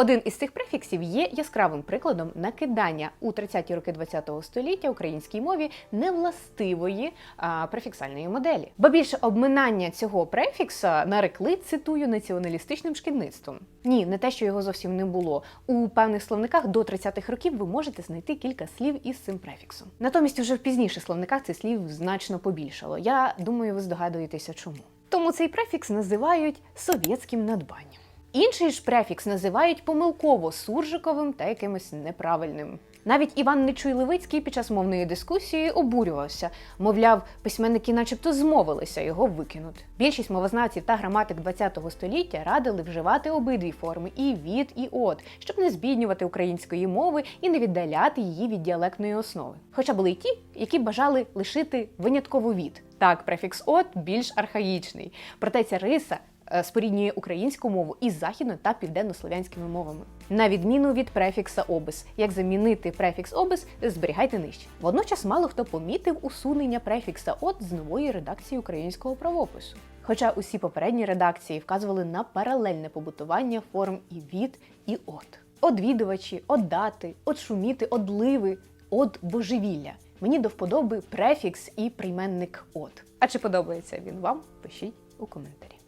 Один із цих префіксів є яскравим прикладом накидання у 30-ті роки ХХ століття українській мові невластивої а, префіксальної моделі. Ба більше обминання цього префікса нарекли, цитую, націоналістичним шкідництвом. Ні, не те, що його зовсім не було. У певних словниках до 30-х років ви можете знайти кілька слів із цим префіксом. Натомість, уже в пізніших словниках цих слів значно побільшало. Я думаю, ви здогадуєтеся, чому. Тому цей префікс називають совєтським надбанням. Інший ж префікс називають помилково суржиковим та якимось неправильним. Навіть Іван Нечуй Левицький під час мовної дискусії обурювався, мовляв, письменники, начебто, змовилися його викинути. Більшість мовознавців та граматик ХХ століття радили вживати обидві форми і від, і от, щоб не збіднювати української мови і не віддаляти її від діалектної основи. Хоча були й ті, які бажали лишити винятково від. Так, префікс от більш архаїчний. Проте ця риса споріднює українську мову із західно та південнослов'янськими мовами. На відміну від префікса обис. Як замінити префікс обис, зберігайте нижче. Водночас мало хто помітив усунення префікса от з нової редакції українського правопису. Хоча усі попередні редакції вказували на паралельне побутування форм і від, і от. Одвідувачі, оддати, одшуміти, одливи, от божевілля. Мені до вподоби префікс і прийменник от. А чи подобається він вам? Пишіть у коментарі.